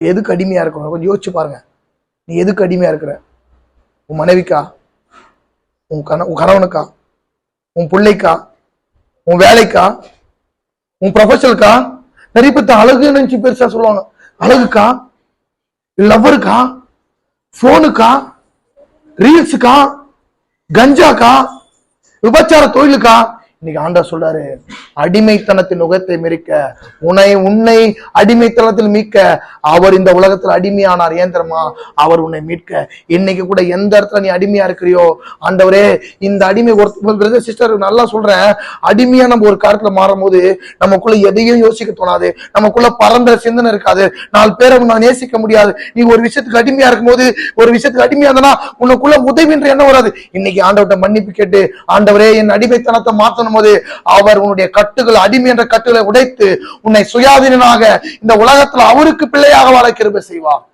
எதுக்கு அடிமையா இருக்கணும் கொஞ்சம் யோசிச்சு பாருங்க. நீ எதுக்கு அடிமையா இருக்கிற? உன் மனைவிக்கா? உன் கண உன் கணவனுக்கா? உன் பிள்ளைக்கா? உன் வேலைக்கா? உன் ப்ரொஃபஷனலுக்கா நிறைய பேர்த்த அழகு நினைச்சு பெருசா சொல்லுவாங்க. அழகுக்கா? லவ்வருக்கா போனுக்கா ரீல்ஸுக்கா கஞ்சாக்கா? விபச்சார தொழிலுக்கா? இன்னைக்கு ஆண்டா சொல்றாரு அடிமைத்தனத்தின் நுகத்தை மிரிக்க உன்னை உன்னை அடிமைத்தனத்தில் மீட்க அவர் இந்த உலகத்தில் அடிமையானார் ஏந்திரமா அவர் உன்னை மீட்க. இன்னைக்கு கூட எந்த இடத்துல நீ அடிமையா இருக்கிறியோ ஆண்டவரே இந்த அடிமை ஒரு சிஸ்டர் நல்லா சொல்றேன். அடிமையா நம்ம ஒரு காலத்துல மாறும்போது நமக்குள்ள எதையும் யோசிக்க தோணாது. நமக்குள்ள பரந்த சிந்தனை இருக்காது. நாலு பேரை நான் நேசிக்க முடியாது. நீ ஒரு விஷயத்துக்கு அடிமையா இருக்கும்போது ஒரு விஷயத்துக்கு அடிமையா இருந்தனா உனக்குள்ள உதவின்ற எண்ணம் வராது. இன்னைக்கு ஆண்டவர்கிட்ட மன்னிப்பு கேட்டு ஆண்டவரே என் அடிமைத்தனத்தை மாத்தணும்? போது அவர் உன்னுடைய கட்டுகள் அடிமை என்ற கட்டுகளை உடைத்து உன்னை சுயாதீனாக இந்த உலகத்துல அவருக்கு பிள்ளையாக வாழ கிருபை செய்வார்.